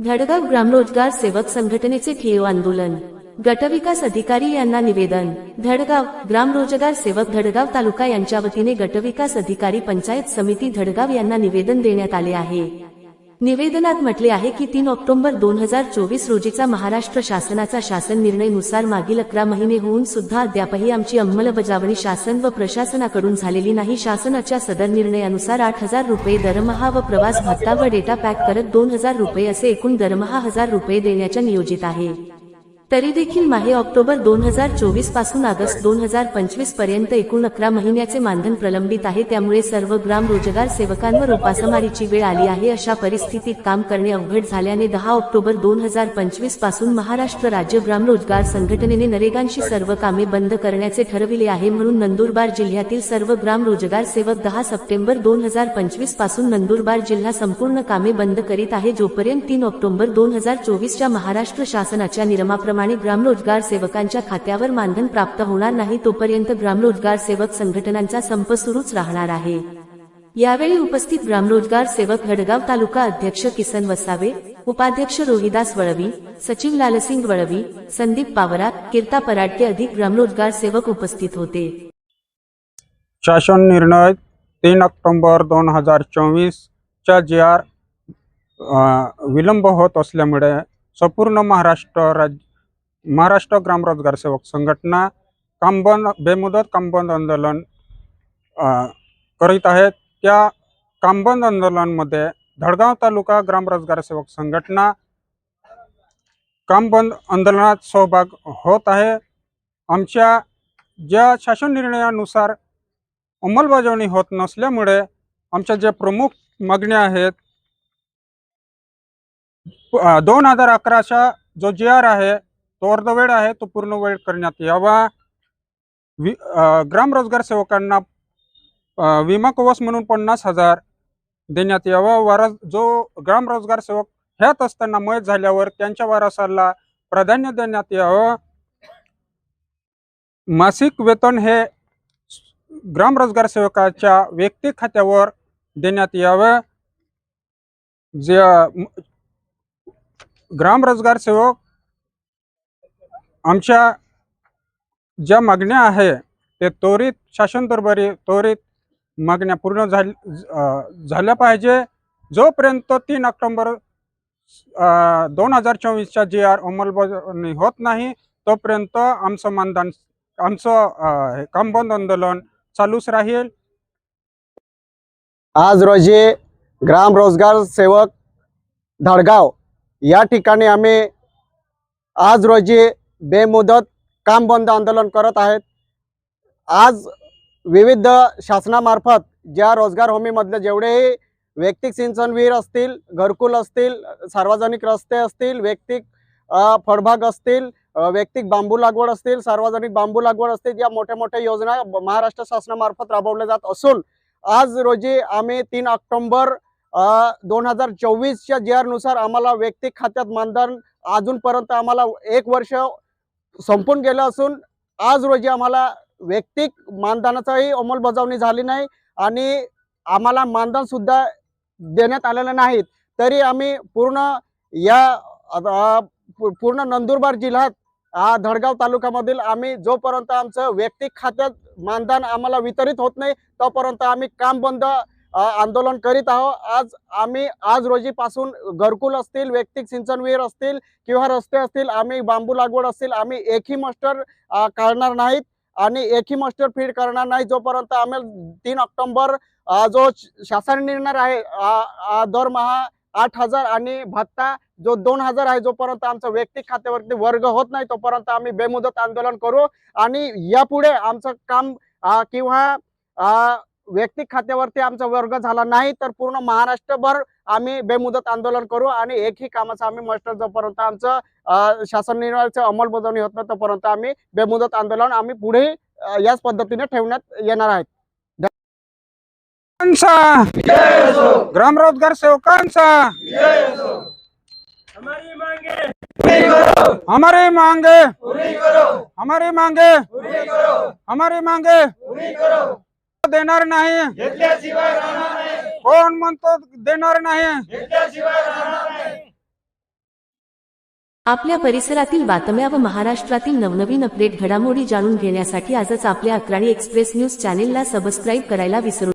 धडगाव ग्रामरोजगार सेवक संघटनेचे ठेव आंदोलन. गटविकास अधिकारी यांना निवेदन. धडगाव ग्रामरोजगार सेवक धडगाव तालुका यांच्या वतीने गटविकास अधिकारी पंचायत समिती धडगाव यांना निवेदन देण्यात आले आहे. निवेदनात म्हटले आहे की तीन ऑक्टोबर दोन हजार चोवीस रोजीचा महाराष्ट्र शासनाचा शासन निर्णयनुसार मागील अकरा महिने होऊन सुद्धा अद्यापही आमची अंमलबजावणी शासन व प्रशासनाकडून झालेली नाही. शासनाच्या सदर निर्णयानुसार आठ हजार रुपये दरमहा व प्रवास भत्ता व डेटा पॅक करत दोन हजार रुपये असे एकूण दरमहा हजार रुपये देण्याच्या नियोजित आहे. तरी देखील माहे ऑक्टोबर दोन हजार चोवीसपासून ऑगस्ट दोन हजार पंचवीसपर्यंत एकूण अकरा महिन्याचे मानधन प्रलंबित आहे. त्यामुळे सर्व ग्राम रोजगार सेवकांवर उपासमारीची वेळ आली आहे. अशा परिस्थितीत काम करणे अवघड झाल्याने दहा ऑक्टोबर दोन हजार पंचवीसपासून महाराष्ट्र राज्य ग्राम रोजगार संघटनेने नरेगांशी सर्व कामे बंद करण्याचे ठरविले आहे. म्हणून नंदुरबार जिल्ह्यातील सर्व ग्राम रोजगार सेवक दहा सप्टेंबर दोन हजार पंचवीसपासून नंदुरबार जिल्हा संपूर्ण कामे बंद करीत आहे. जोपर्यंत तीन ऑक्टोबर दोन हजार चोवीसच्या महाराष्ट्र शासनाच्या नियमाप्रमाणे ग्रामरोजगार सेवकांच्या खात्यावर मानधन प्राप्त होणार नाही तोपर्यंत ग्रामरोजगार सेवक संघटनांचा संप सुरूच राहणार आहे. यावेळी उपस्थित ग्रामरोजगार सेवक हडगाव तालुका अध्यक्ष किसन वसावे उपाध्यक्ष रोहिदास वळवी सचिव लालसिंग वळवी संदीप पावरा कीर्ता पराटके अधिक ग्रामरोजगार सेवक उपस्थित होते. शासन निर्णय तीन ऑक्टोबर दोन हजार चोवीसच्या जी आर विलंब होत असल्यामुळे संपूर्ण महाराष्ट्र राज्य महाराष्ट्र ग्रामरोजगार सेवक संघटना कामबंद बेमुदत कामबंद आंदोलन करीत आहेत. त्या कामबंद आंदोलनमध्ये धडगाव तालुका ग्रामरोजगार सेवक संघटना कामबंद आंदोलनात सहभाग होत आहे. आमच्या ज्या शासन निर्णयानुसार अंमलबजावणी होत नसल्यामुळे आमच्या ज्या प्रमुख मागण्या आहेत दोन हजार अकराचा जो जी आर आहे तो अर्धवेळ आहे तो पूर्ण वेळ करण्यात यावा. वि ग्राम रोजगार सेवकांना विमा कवच म्हणून पन्नास हजार देण्यात यावा. वारस जो ग्राम रोजगार सेवक ह्यात असताना मयत झाल्यावर त्यांच्या वारसाला प्राधान्य देण्यात यावं. मासिक वेतन हे ग्राम रोजगार सेवकाच्या व्यक्ती खात्यावर देण्यात यावं. जे ग्राम रोजगार सेवक आमच्या ज्या मागण्या आहे ते त्वरित शासन दरबारी त्वरित मागण्या पूर्ण झाल झाल्या पाहिजे. जोपर्यंत तीन ऑक्टोंबर दोन हजार चोवीसच्या जी आर अंमलबजावणी होत नाही तोपर्यंत आमचं मानधन आमचं अ, हे कामबंद आंदोलन चालूच राहील. आज रोजी ग्राम रोजगार सेवक धडगाव या ठिकाणी आम्ही आज रोजी बेमुदत काम बंद आंदोलन करत आहेत. आज विविध शासनामार्फत ज्या रोजगार हमीमधले जेवढेही वैयक्तिक सिंचनविहीर असतील घरकुल असतील सार्वजनिक रस्ते असतील वैयक्तिक फळबाग असतील वैयक्तिक बांबू लागवड असतील सार्वजनिक बांबू लागवड असतील या मोठ्या मोठ्या योजना महाराष्ट्र शासनामार्फत राबवल्या जात असून आज रोजी आम्ही तीन ऑक्टोंबर दोन हजार चोवीसच्या जी आरनुसार आम्हाला वैयक्तिक खात्यात मानधन अजूनपर्यंत आम्हाला एक वर्ष संपून गेलं असून आज रोजी आम्हाला वैयक्तिक मानधनाचाही अंमलबजावणी झाली नाही आणि आम्हाला मानधनसुद्धा देण्यात आलेलं नाहीत. तरी आम्ही पूर्ण या पूर्ण नंदुरबार जिल्ह्यात हा धडगाव तालुक्यामधील आम्ही जोपर्यंत आमचं वैयक्तिक खात्यात मानधन आम्हाला वितरित होत नाही तोपर्यंत आम्ही काम बंद आंदोलन करीत आहोत. आज आम्ही आज रोजीपासून घरकुल असतील वैयक्तिक सिंचन विहीर असतील किंवा रस्ते असतील आम्ही बांबू लागवड असतील आम्ही एकही मास्टर काढणार नाहीत आणि एकही मास्टर फीड करणार नाही. जोपर्यंत आम्ही तीन ऑक्टोंबर जो शासन निर्णय आहे दरमहा आठ हजार आणि भत्ता जो दोन हजार आहे जोपर्यंत आमचा वैयक्तिक खात्यावरती वर्ग होत नाही तोपर्यंत आम्ही बेमुदत आंदोलन करू आणि यापुढे आमचं काम किंवा वैयक्तिक खात्यावरती आमचा वर्ग झाला नाही तर पूर्ण महाराष्ट्रभर आम्ही बेमुदत आंदोलन करू आणि एकही कामाचं आम्ही मस्टर जोपर्यंत आमचं शासन निर्णयाचं अंमलबजावणी होत नाही तोपर्यंत आम्ही बेमुदत आंदोलन आम्ही पुढे याच पद्धतीने ठेवण्यात येणार आहेत. सेवकांचा ग्राम रोजगार सेवकांचा. हमारी मांगे. हमारी मांगे. हमारे हमारी मांगे. हमारी मांगे करो देणार नाही. कोण म्हणतो देणार नाही. नाही आपल्या परिसरातील बातम्या व महाराष्ट्रातील नवनवीन अपडेट घडामोडी जाणून घेण्यासाठी आजच आपल्या अक्राणी एक्सप्रेस न्यूज चॅनेलला सबस्क्राईब करायला विसरू